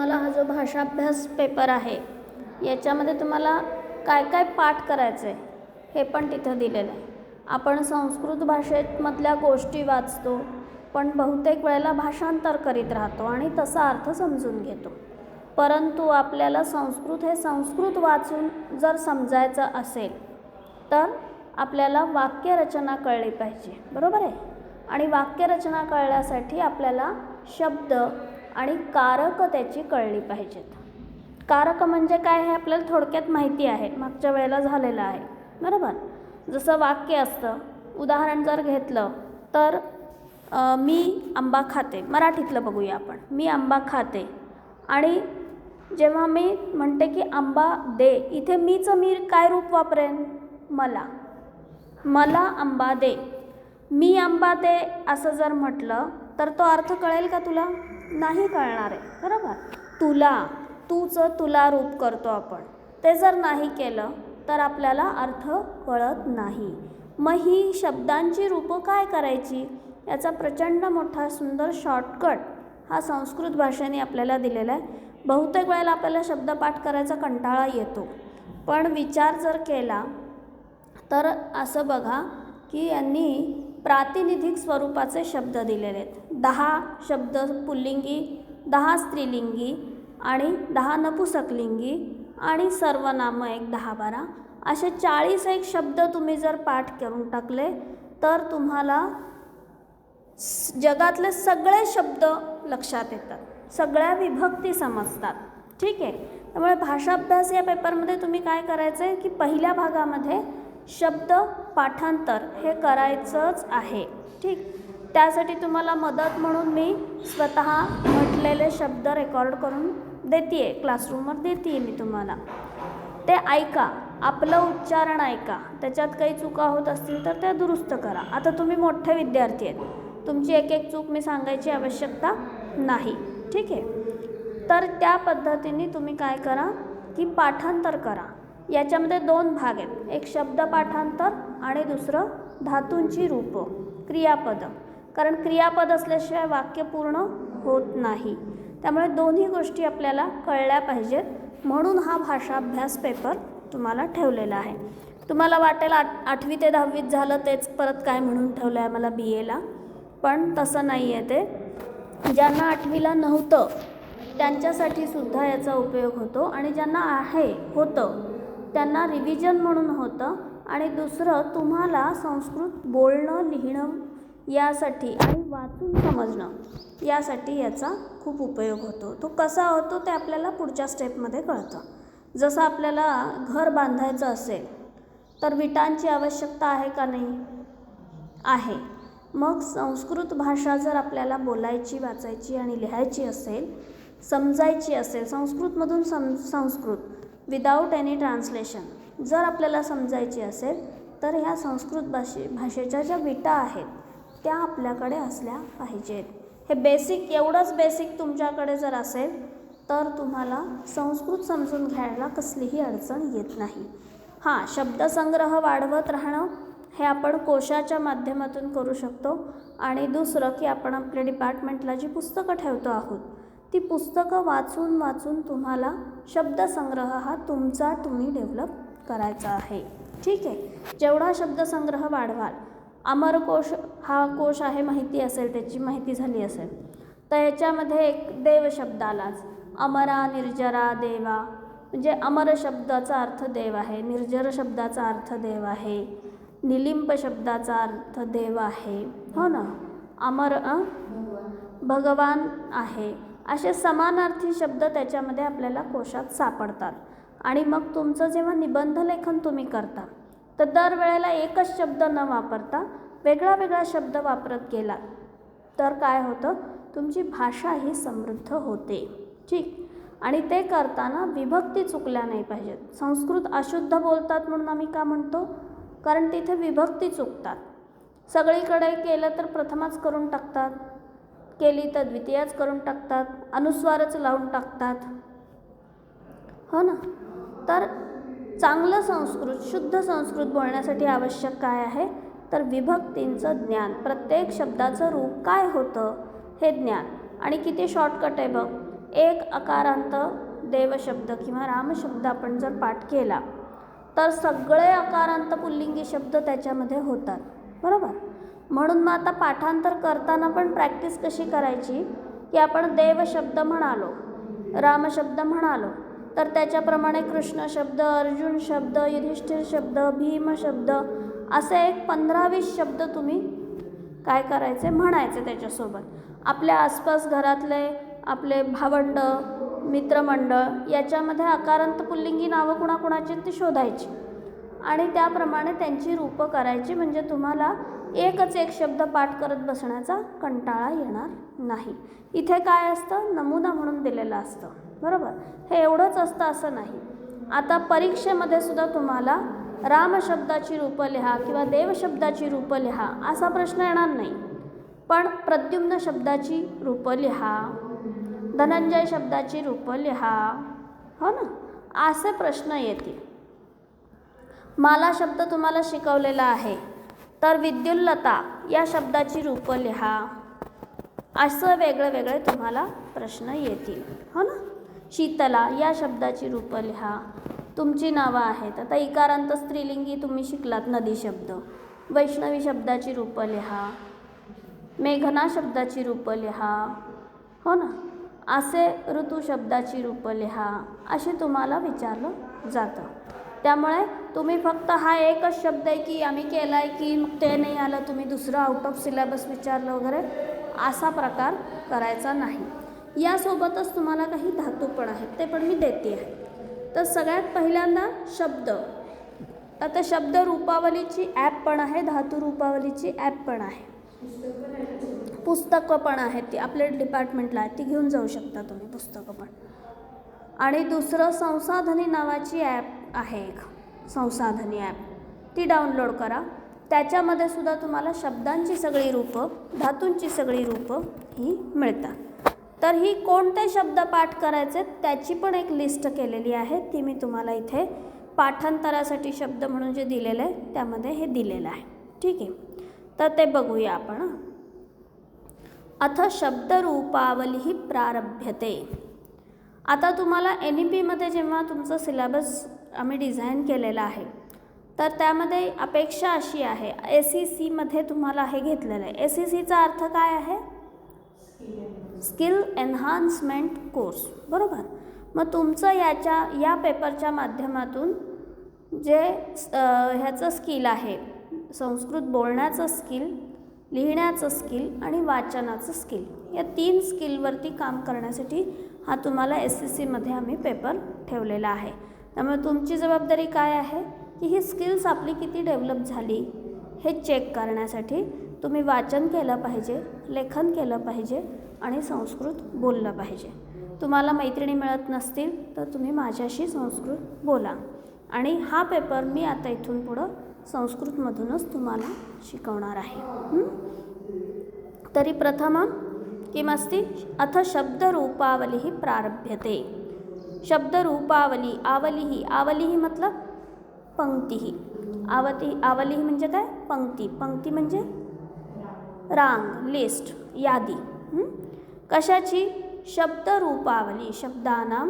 तुम्हाला हा जो भाषाभ्यास पेपर आहे याच्यामध्ये तुम्हाला काय काय पाठ करायचं आहे हे पण तिथं दिलेलं आहे. आपण संस्कृत भाषेमधल्या गोष्टी वाचतो पण बहुतेक वेळेला भाषांतर करीत राहतो आणि तसा अर्थ समजून घेतो. परंतु आपल्याला संस्कृत हे संस्कृत वाचून जर समजायचं असेल तर आपल्याला वाक्यरचना कळली पाहिजे. बरोबर आहे? आणि वाक्यरचना कळण्यासाठी आपल्याला शब्द आणि कारकं त्याची कळली पाहिजेत. कारक म्हणजे काय हे आपल्याला थोडक्यात माहिती आहे. मागच्या वेळेला झालेलं आहे. बरोबर? जसं वाक्य असतं. उदाहरण जर घेतलं तर मी आंबा खाते. मराठीतलं बघूया आपण. मी आंबा खाते. आणि जेव्हा मी म्हणते की आंबा दे इथे मीचं मी काय रूप वापरेन? मला. मला आंबा दे. मी आंबा दे असं जर म्हटलं तर तो अर्थ कळेल का तुला? नाही कळणार आहे बरोबर? तुला तूचं तुला रूप करतो आपण. ते जर नाही केलं तर आपल्याला अर्थ कळत नाही. मग ही शब्दांची रूपं काय करायची? याचा प्रचंड मोठा सुंदर शॉर्टकट हा संस्कृत भाषेने आपल्याला दिलेला आहे. बहुतेक वेळेला आपल्याला शब्दपाठ करायचा कंटाळा येतो. पण विचार जर केला तर असं बघा की यांनी प्रातिनिधिक स्वरूपाचे शब्द दिलेले आहेत. दहा शब्द पुल्लिंगी दहा स्त्रीलिंगी आणि दहा नपुसकलिंगी आणि सर्वनामं एक दहा बारा. असे चाळीस एक शब्द तुम्ही जर पाठ करून टाकले तर तुम्हाला जगातले सगळे शब्द लक्षात येतात. सगळ्या विभक्ती समजतात. ठीक आहे? त्यामुळे भाषाभ्यास या पेपरमध्ये तुम्ही काय करायचं आहे की पहिल्या भागामध्ये शब्द पाठांतर हे करायचंच आहे. ठीक? त्यासाठी तुम्हाला मदत म्हणून मी स्वतः म्हटलेले शब्द रेकॉर्ड करून देते आहे क्लासरूमवर देते मी तुम्हाला. ते ऐका. आपलं उच्चारण ऐका. त्याच्यात काही चुका होत असतील तर त्या दुरुस्त करा. आता तुम्ही मोठे विद्यार्थी आहेत. तुमची एक एक चूक मी सांगायची आवश्यकता नाही. ठीक आहे? तर त्या पद्धतीने तुम्ही काय करा की पाठांतर करा. याच्यामध्ये दोन भाग आहेत. एक शब्द पाठांतर आणि दुसरं धातूंची रूपं क्रियापद. कारण क्रियापद असल्याशिवाय वाक्य पूर्ण होत नाही. त्यामुळे दोन्ही गोष्टी आपल्याला कळल्या पाहिजेत. म्हणून हा भाषाभ्यास पेपर तुम्हाला ठेवलेला आहे. तुम्हाला वाटेल आठ आठवी ते दहावीत झालं तेच परत काय म्हणून ठेवलं आहे मला बी एला पण तसं नाही आहे ते. ज्यांना आठवीला नव्हतं त्यांच्यासाठी सुद्धा याचा उपयोग होतो. आणि ज्यांना आहे होतं त्यांना रिव्हिजन म्हणून होतं. आणि दुसरं तुम्हाला संस्कृत बोलणं लिहिणं यासाठी आणि वाचून समजणं यासाठी याचा खूप उपयोग होतो. तो कसा होतो ते आपल्याला पुढच्या स्टेपमध्ये कळतं. जसं आपल्याला घर बांधायचं असेल तर विटांची आवश्यकता आहे का नाही? आहे. मग संस्कृत भाषा जर आपल्याला बोलायची वाचायची आणि लिहायची असेल समजायची असेल संस्कृतमधून some Sanskrit without any translation जर आपल्याला समजायची असेल तर ह्या संस्कृत भाषे भाषेच्या ज्या विटा आहेत त्या आपल्याकडे असल्या पाहिजेत. हे बेसिक एवढंच बेसिक तुमच्याकडे जर असेल तर तुम्हाला संस्कृत समजून घ्यायला कसलीही अडचण येत नाही. हां शब्दसंग्रह वाढवत राहणं हे आपण कोशाच्या माध्यमातून करू शकतो. आणि दुसरं की आपण आपल्या डिपार्टमेंटला जी पुस्तकं ठेवतो आहोत ती पुस्तकं वाचून वाचून तुम्हाला शब्दसंग्रह हा तुमचा तुम्ही डेव्हलप करायचा आहे. ठीक आहे? जेवढा शब्दसंग्रह वाढवाल अमरकोश हा कोश आहे माहिती असेल त्याची माहिती झाली असेल तर याच्यामध्ये एक देव शब्द आलाच. अमरा निर्जरा देवा. म्हणजे अमर शब्दाचा अर्थ देव आहे निर्जर शब्दाचा अर्थ देव आहे निलिंब शब्दाचा अर्थ देव आहे. हो ना? अमर भगवान आहे. असे समानार्थी शब्द त्याच्यामध्ये आपल्याला कोशात सापडतात. आणि मग तुमचं जेव्हा निबंध लेखन तुम्ही करता तर दरवेळेला एकच शब्द न वापरता वेगळा वेगळा शब्द वापरत गेला तर काय होतं? तुमची भाषा ही समृद्ध होते. ठीक. आणि ते करताना विभक्ती चुकल्या नाही पाहिजेत. संस्कृत अशुद्ध बोलतात म्हणून आम्ही का म्हणतो? कारण तिथे विभक्ती चुकतात. सगळीकडे केलं तर प्रथमच करून टाकतात. केली तर द्वितीयाच करून टाकतात अनुस्वारच लावून टाकतात. हो ना? तर चांगलं संस्कृत शुद्ध संस्कृत बोलण्यासाठी आवश्यक काय आहे? तर विभक्तींचं ज्ञान. प्रत्येक शब्दाचं रूप काय होतं? हे ज्ञान. आणि किती शॉर्टकट आहे बघ. एक अकारांत देवशब्द किंवा रामशब्द आपण जर पाठ केला तर सगळे अकारांत पुल्लिंगी शब्द त्याच्यामध्ये होतात. बरोबर? म्हणून मग आता पाठांतर करताना पण प्रॅक्टिस कशी करायची? की आपण देवशब्द म्हणालो रामशब्द म्हणालो तर त्याच्याप्रमाणे कृष्ण शब्द अर्जुन शब्द युधिष्ठिर शब्द भीम शब्द असे एक पंधरा वीस शब्द तुम्ही काय करायचे? म्हणायचे त्याच्यासोबत. आपल्या आसपास घरातले आपले भावंड मित्रमंडळ याच्यामध्ये अकारांत पुल्लिंगी नावं कुणाकुणाची ती शोधायची. आणि त्याप्रमाणे त्यांची रूपं करायची म्हणजे तुम्हाला एकच एक शब्द पाठ करत बसण्याचा कंटाळा येणार नाही. इथे काय असतं? नमुना म्हणून दिलेलं असतं. बरोबर? हे एवढंच असतं असं नाही. आता परीक्षेमध्ये सुद्धा तुम्हाला रामशब्दाची रूपं लिहा किंवा देवशब्दाची रूपं लिहा असा प्रश्न येणार नाही. पण प्रद्युम्न शब्दाची रूपं लिहा. धनंजय शब्दाची रूपं लिहा. हो ना? असे प्रश्न येतील. माला शब्द तुम्हाला शिकवलेला आहे. तर विद्युल्लता या शब्दाची रूपं लिहा. असं वेगळे वेगळे तुम्हाला प्रश्न येतील. हो ना? शीतला या शब्दाची रूपं लिहा. तुमची नावं आहेत. आता इकारांत स्त्रीलिंगी तुम्ही शिकलात नदी शब्द. वैष्णवी शब्दाची रूपं लिहा. मेघना शब्दाची रूपं लिहा. हो ना? असे ऋतू शब्दाची रूपं लिहा. असे तुम्हाला विचारलं जातं. त्यामुळे तुम्ही फक्त हा एकच शब्द आहे की आम्ही केला आहे की मग ते नाही आलं तुम्ही दुसरं आउट ऑफ सिलेबस विचारलं वगैरे असा प्रकार करायचा नाही. यासोबतच तुम्हाला काही धातू पण आहेत ते पण मी देते आहे. तर सगळ्यात पहिल्यांदा शब्द. आता शब्द रूपावलीची ॲप पण आहे धातू रूपावलीची ॲप पण आहे. पुस्तकं पण आहेत ती आपल्या डिपार्टमेंटला आहेत ती घेऊन जाऊ शकता तुम्ही पुस्तकं पण. आणि दुसरं संसाधनी नावाची ॲप आहे एक. संसाधनी ॲप. ती डाउनलोड करा. त्याच्यामध्ये सुद्धा तुम्हाला शब्दांची सगळी रूपं धातूंची सगळी रूपं ही मिळतात. तर ही कोणते शब्द पाठ करायचे त्याची पण एक लिस्ट केलेली आहे. ती मी तुम्हाला इथे पाठांतरासाठी शब्द म्हणून जे दिलेलं आहे त्यामध्ये हे दिलेलं आहे. ठीक आहे? तर ते बघूया आपण अथ शब्दरूपावली प्रारभ्यते. आता तुम्हाला एन ई पीमध्ये जेव्हा तुमचं सिलेबस आम्ही डिझाईन केलेलं आहे. तर त्यामध्ये अपेक्षा अशी आहे ए सी सीमध्ये तुम्हाला हे घेतलेलं आहे. ए सी सीचा अर्थ काय आहे? स्किल एन्हान्समेंट कोर्स बरोबर? मग तुमचं याच्या या पेपरच्या माध्यमातून जे ह्याचं स्किल आहे संस्कृत बोलण्याचं स्किल लिहिण्याचं स्किल आणि वाचनाचं स्किल या तीन स्किलवरती काम करण्यासाठी हा तुम्हाला एस सी सीमध्ये आम्ही पेपर ठेवलेला आहे. त्यामुळे तुमची जबाबदारी काय आहे? की ही स्किल्स आपली किती डेव्हलप झाली? हे चेक करण्यासाठी तुम्ही वाचन केलं पाहिजे लेखन केलं पाहिजे आणि संस्कृत बोललं पाहिजे. तुम्हाला मैत्रिणी मिळत नसतील तर तुम्ही माझ्याशी संस्कृत बोला. आणि हा पेपर मी आता इथून पुढं संस्कृतमधूनच तुम्हाला शिकवणार आहे. तरी प्रथम किमस्ति अथ शब्दरूपावली प्रारभ्यते. शब्दरूपावली आवलिः ही मतलब पंक्ती आवती आवलीही म्हणजे काय? पंक्ती. पंक्ती म्हणजे रांग लिस्ट यादी. कशाची? शब्दरूपावली. शब्दानां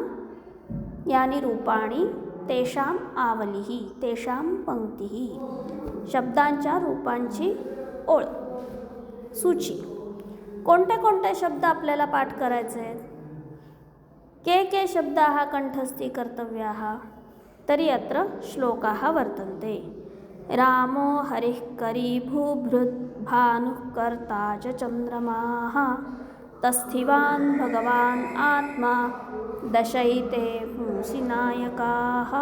यानी रूपाणी. तेषाम आवलिः तेषां पंक्तीः शब्दांच्या रूपांची ओळ. सूची. कोणते कोणते शब्द आपल्याला पाठ करायचे आहेत? के के शब्दाः कण्ठस्थी कर्तव्याः तर्हि अत्र श्लोकाः वर्तन्ते। रामो हरिः करी भूभृत् भानुः कर्ता च चन्द्रमाः। तस्थिवान् भगवान् आत्मा दशैते पुंसि नायकाः